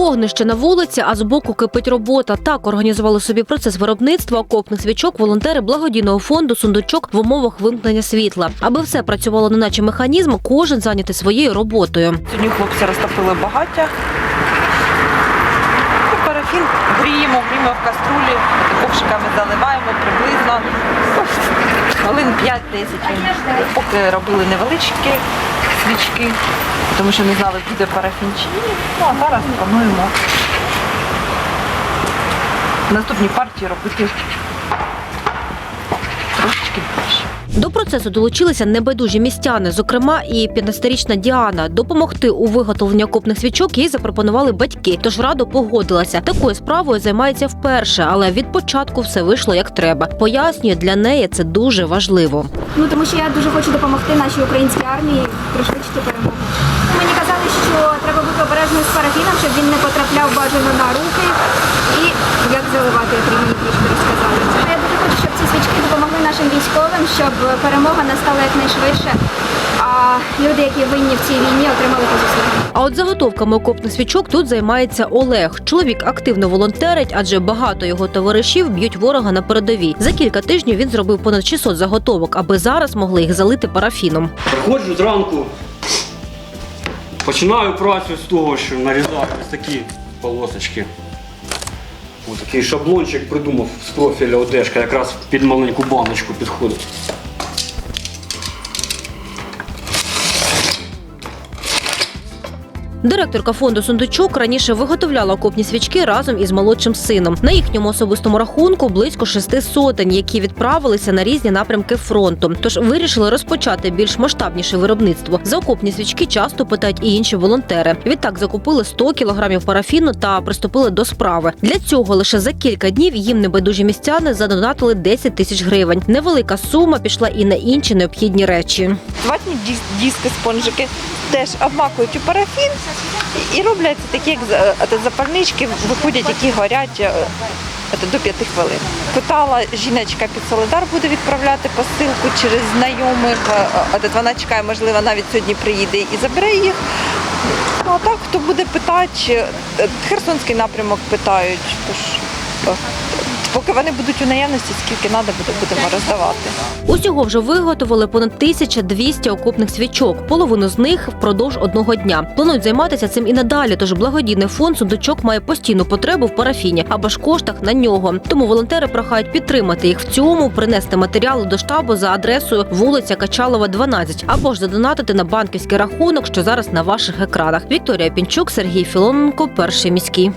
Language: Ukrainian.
Вогнище на вулиці, а збоку кипить робота. Так організували собі процес виробництва окопних свічок волонтери благодійного фонду Сундучок в умовах вимкнення світла. Аби все працювало неначе механізм, кожен зайнятий своєю роботою. Сьогодні хлопці розтопили багаття. Парафін гріємо, гріємо в каструлі, ковшиками заливаємо приблизно ну, хвилин 5-10. Поки робили невеличкі свічки, тому що не знали, буде парафін чи ні. Ну а зараз плануємо наступні партії робити трошечки. До процесу долучилися небайдужі містяни, зокрема і 15-річна Діана. Допомогти у виготовленні окопних свічок їй запропонували батьки. Тож радо погодилася. Такою справою займається вперше, але від початку все вийшло як треба. Пояснює, для неї це дуже важливо. Ну тому що я дуже хочу допомогти нашій українській армії пришвидшити перемогу. Мені казали, що треба бути обережним з парафіном, щоб він не потрапляв бажано на руки і як заливати, як мені трішки розказали. Я дуже хочу, щоб ці свічки допомогли нашим військовим, щоб перемога настала якнайшвидше. А люди, які винні в цій війні, отримали по. А от заготовками окопних свічок тут займається Олег. Чоловік активно волонтерить, адже багато його товаришів б'ють ворога на передовій. За кілька тижнів він зробив понад 600 заготовок, аби зараз могли їх залити парафіном. Приходжу зранку, починаю працю з того, що нарізаю ось такі полосочки. Ось такий шаблончик придумав з профіля одежка, якраз під маленьку баночку підходить. Директорка фонду Сундучок раніше виготовляла окопні свічки разом із молодшим сином. На їхньому особистому рахунку близько шести сотень, які відправилися на різні напрямки фронту. Тож вирішили розпочати більш масштабніше виробництво. За окопні свічки часто питають і інші волонтери. Відтак закупили 100 кілограмів парафіну та приступили до справи. Для цього лише за кілька днів їм небайдужі містяни задонатили 10 тисяч гривень. Невелика сума пішла і на інші необхідні речі. Ватні дис- диски, спонжики теж обмакують у парафін і роблять такі як запальнички, виходять, які горять е, до 5 хвилин. Питала жіночка під Солидар буде відправляти посилку через знайомих. е, е, Вона чекає, можливо, навіть сьогодні приїде і забере їх. Ну а так, хто буде питати, Херсонський напрямок питають. Тож, поки вони будуть у наявності, скільки треба буде, будемо роздавати. Усього вже виготовили понад 1200 окопних свічок. Половину з них впродовж одного дня. Планують займатися цим і надалі. Тож благодійний фонд сундучок має постійну потребу в парафіні або ж коштах на нього. Тому волонтери прохають підтримати їх в цьому, принести матеріали до штабу за адресою вулиця Качалова, 12, або ж задонатити на банківський рахунок, що зараз на ваших екранах. Вікторія Пінчук, Сергій Філоненко, перший міський.